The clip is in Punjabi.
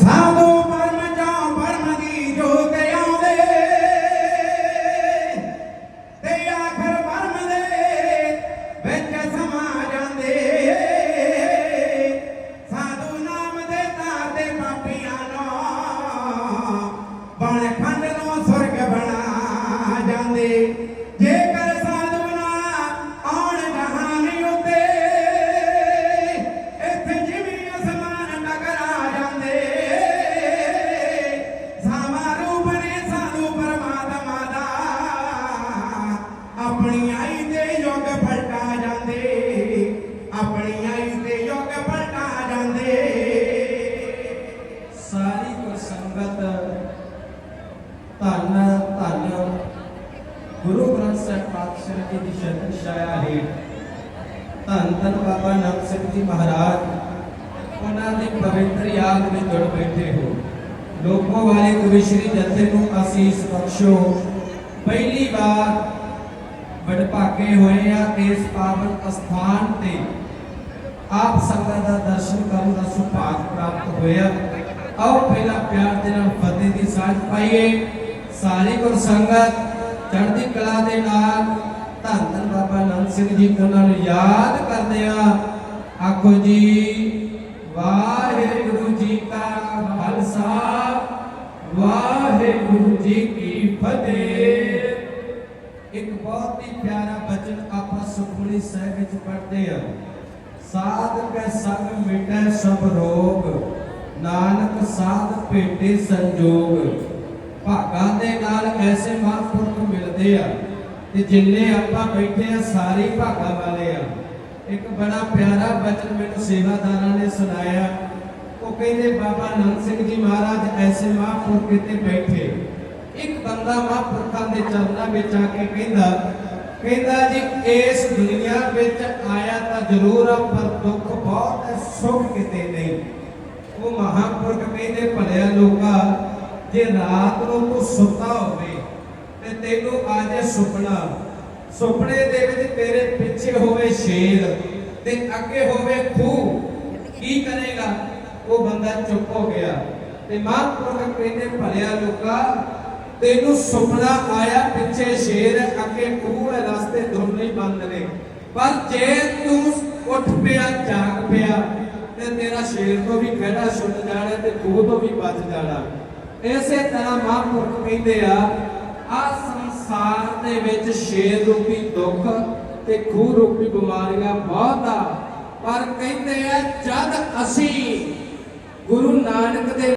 ਸਾਧੂ ਪਰਮ ਜਾਂ ਪਰਮ ਦੀ ਜੋਤ ਆਉਂਦੇ। ਤੇ ਆਖਰ ਪਰਮ ਦੇ ਵਿੱਚ ਸਮਾ ਜਾਂਦੇ। ਸਾਧੂ ਨਾਮ ਦੇ ਤਾਰ ਦੇ ਪਾਪੀਆਂ ਨੂੰ ਬਣ ਖੰਡ ਨੂੰ ਸੁਰਗ ਬਣਾ ਜਾਂਦੇ। ਜੇਕਰ ਆਪਣੀ ਆਈ ਤੇ ਯੁੱਗ ਪਲਟਾ ਜਾਂਦੇ ਆਪਣੀ ਆਈ ਤੇ ਯੁੱਗ ਪਲਟਾ ਜਾਂਦੇ ਸਾਰੀ ਕੋ ਸੰਗਤ ਧੰਨ ਧੰਨ ਗੁਰੂ ਗ੍ਰੰਥ ਸਾਹਿਬ ਪਾਤਸ਼ਾਹ ਜੀ ਦੀ ਸ਼ਰਨ ਛਾਇਆ ਹੈ ਧੰਨ ਧੰਨ ਬਾਬਾ ਨਾਨਕ ਸਿੰਘ ਜੀ ਮਹਾਰਾਜ ਉਹਨਾਂ ਦੀ ਪਵਿੱਤਰ ਯਾਦ ਵਿੱਚ ਜੁੜ ਬੈਠੇ ਹੋ ਲੋਕੋ ਵਾਲੇ ਕਵਿਸ਼ਰੀ ਜਥੇ ਨੂੰ ਅਸੀਸ ਬਖਸ਼ੋ ਪਹਿਲੀ ਵਾਰ ਵਡਭਾਗੇ ਹੋਏ ਆ ਇਸ ਪਾਵਨ ਅਸਥਾਨ ਤੇ। ਆਪ ਸੰਗਤ ਦਾ ਦਰਸ਼ਨ ਕਰਨ ਦਾ ਸੁਭਾਗ ਪ੍ਰਾਪਤ ਹੋਇਆ। ਆਓ ਪਹਿਲਾਂ ਪਿਆਰ ਦੇ ਨਾਲ ਫਤਿਹ ਦੀ ਸਾਂਝ ਪਾਈਏ। ਸਾਰੀ ਗੁਰ ਸੰਗਤ ਚੜ੍ਹਦੀ ਕਲਾ ਦੇ ਨਾਲ ਧੰਨ ਧੰਨ ਬਾਬਾ ਨੰਦ ਸਿੰਘ ਜੀ, ਉਹਨਾਂ ਨੂੰ ਯਾਦ ਕਰਦੇ ਆ। ਆਖੋ ਜੀ, ਵਾਹਿਗੁਰੂ ਜੀ ਕਾ ਖਾਲਸਾ, ਵਾਹਿਗੁਰੂ ਜੀ ਕੀ ਫਤਿਹ। ਇੱਕ ਬਹੁਤ ਹੀ ਪਿਆਰਾ ਬਚਨ ਆਪਾਂ ਸੁਖਮਨੀ ਸਾਹਿਬ ਵਿੱਚ ਪੜ੍ਹਦੇ ਹਾਂ। ਸਾਧ ਕੈ ਸੰਗ ਮਿਟੈ ਸਭ ਰੋਗ, ਨਾਨਕ ਸਾਧ ਭੇਟੇ ਸੰਜੋਗ। ਭਾਗਾਂ ਦੇ ਨਾਲ ਐਸੇ ਮਹਾਂਪੁਰਖ ਮਿਲਦੇ ਆ ਤੇ ਜਿੰਨੇ ਆਪਾਂ ਬੈਠੇ ਆ, ਸਾਰੇ ਭਾਗਾਂ ਵਾਲੇ ਆ। ਇੱਕ ਬੜਾ ਪਿਆਰਾ ਬਚਨ ਮੈਨੂੰ ਸੇਵਾਦਾਰਾਂ ਨੇ ਸੁਣਾਇਆ। ਉਹ ਕਹਿੰਦੇ, ਬਾਬਾ ਨੰਦ ਸਿੰਘ ਜੀ ਮਹਾਰਾਜ ਐਸੇ ਮਹਾਂਪੁਰਖ ਕਿਤੇ ਬੈਠੇ। ਇੱਕ ਬੰਦਾ ਮਹਾਂਪੁਰਖਾਂ ਦੇ ਚਰਨਾਂ ਵਿੱਚ ਆ ਕੇ ਕਹਿੰਦਾ ਕਹਿੰਦਾ ਜੀ, ਇਸ ਦੁਨੀਆ ਵਿੱਚ ਆਇਆ ਤਾਂ ਜ਼ਰੂਰ ਆ, ਪਰ ਦੁੱਖ ਬਹੁਤ ਹੈ, ਸੁੱਖ ਕਿਤੇ ਨਹੀਂ। ਉਹ ਮਹਾਂਪੁਰਖ ਕਹਿੰਦੇ, ਭਲਿਆ ਲੋਕਾ, ਜੇ ਰਾਤ ਨੂੰ ਤੂੰ ਸੁੱਤਾ ਹੋਵੇ ਤੇ ਤੈਨੂੰ ਆ ਜਾਏ ਸੁਪਨਾ, ਸੁਪਨੇ ਦੇ ਵਿੱਚ ਤੇਰੇ ਪਿੱਛੇ ਹੋਵੇ ਸ਼ੇਰ ਤੇ ਅੱਗੇ ਹੋਵੇ ਖੂਹ, ਕੀ ਕਰੇਗਾ? ਉਹ ਬੰਦਾ ਚੁੱਪ ਹੋ ਗਿਆ ਤੇ ਮਹਾਂਪੁਰਖ ਕਹਿੰਦੇ ਤੈਨੂੰ ਸੁਪਨਾ ਆਇਆ ਪਿੱਛੇ ਸ਼ੇਰ, ਅੱਗੇ ਖੂਹ ਰਸਤੇ ਦੋਨੇ ਬੰਦ ਨੇ। ਪਰ ਜੇ ਤੂੰ ਉੱਠ ਪਿਆ, ਜਾਗ ਪਿਆ, ਤੇ ਤੇਰਾ ਸ਼ੇਰ ਤੋਂ ਵੀ ਖੜਾ ਛੁੱਟ ਜਾਣਾ ਤੇ ਖੂਹ ਤੋਂ ਵੀ ਬਚ ਜਾਣਾ। ਇਸੇ ਤਰ੍ਹਾਂ ਮਹਾਂਪੁਰਖ ਕਹਿੰਦੇ ਆ ਆ ਸੰਸਾਰ ਦੇ ਵਿੱਚ ਸ਼ੇਰ ਰੂਪੀ ਦੁੱਖ ਤੇ ਖੂਹ ਰੂਪੀ ਬਿਮਾਰੀਆਂ ਬਹੁਤ ਆ। ਪਰ ਕਹਿੰਦੇ ਆ, ਜਦ ਅਸੀਂ ਗੁਰੂ ਨਾਨਕ ਦੇ